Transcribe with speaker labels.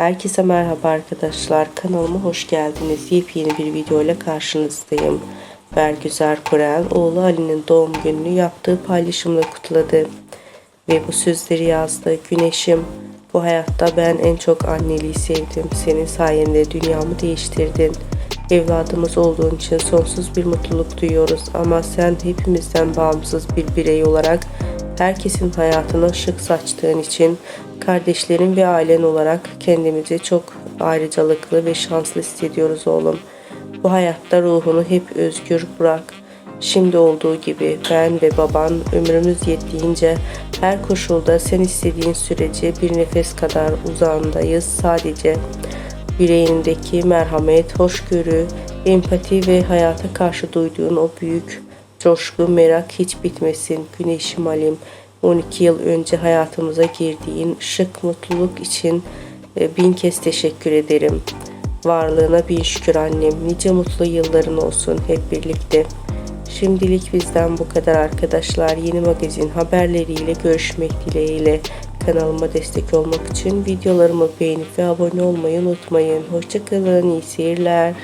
Speaker 1: Herkese merhaba arkadaşlar. Kanalıma hoş geldiniz. Yepyeni bir video ile karşınızdayım. Bergüzar Korel oğlu Ali'nin doğum gününü yaptığı paylaşımla kutladı. Ve bu sözleri yazdı. Güneşim bu hayatta ben en çok anneliği sevdim. Senin sayende dünyamı değiştirdin. Evladımız olduğun için sonsuz bir mutluluk duyuyoruz ama sen hepimizden bağımsız bir birey olarak herkesin hayatına ışık saçtığın için kardeşlerin ve ailen olarak kendimizi çok ayrıcalıklı ve şanslı hissediyoruz oğlum. Bu hayatta ruhunu hep özgür bırak. Şimdi olduğu gibi ben ve baban ömrümüz yettiğince her koşulda sen istediğin sürece bir nefes kadar uzağındayız sadece. Yüreğindeki merhamet, hoşgörü, empati ve hayata karşı duyduğun o büyük coşku, merak hiç bitmesin. Güneşim Alim, 12 yıl önce hayatımıza girdiğin ışık, mutluluk için e, bin kez teşekkür ederim. Varlığına bin şükür annem. Nice mutlu yılların olsun hep birlikte. Şimdilik bizden bu kadar arkadaşlar. Yeni magazin haberleriyle görüşmek dileğiyle. Kanalıma destek olmak için videolarımı beğenip ve abone olmayı unutmayın. Hoşçakalın, iyi seyirler.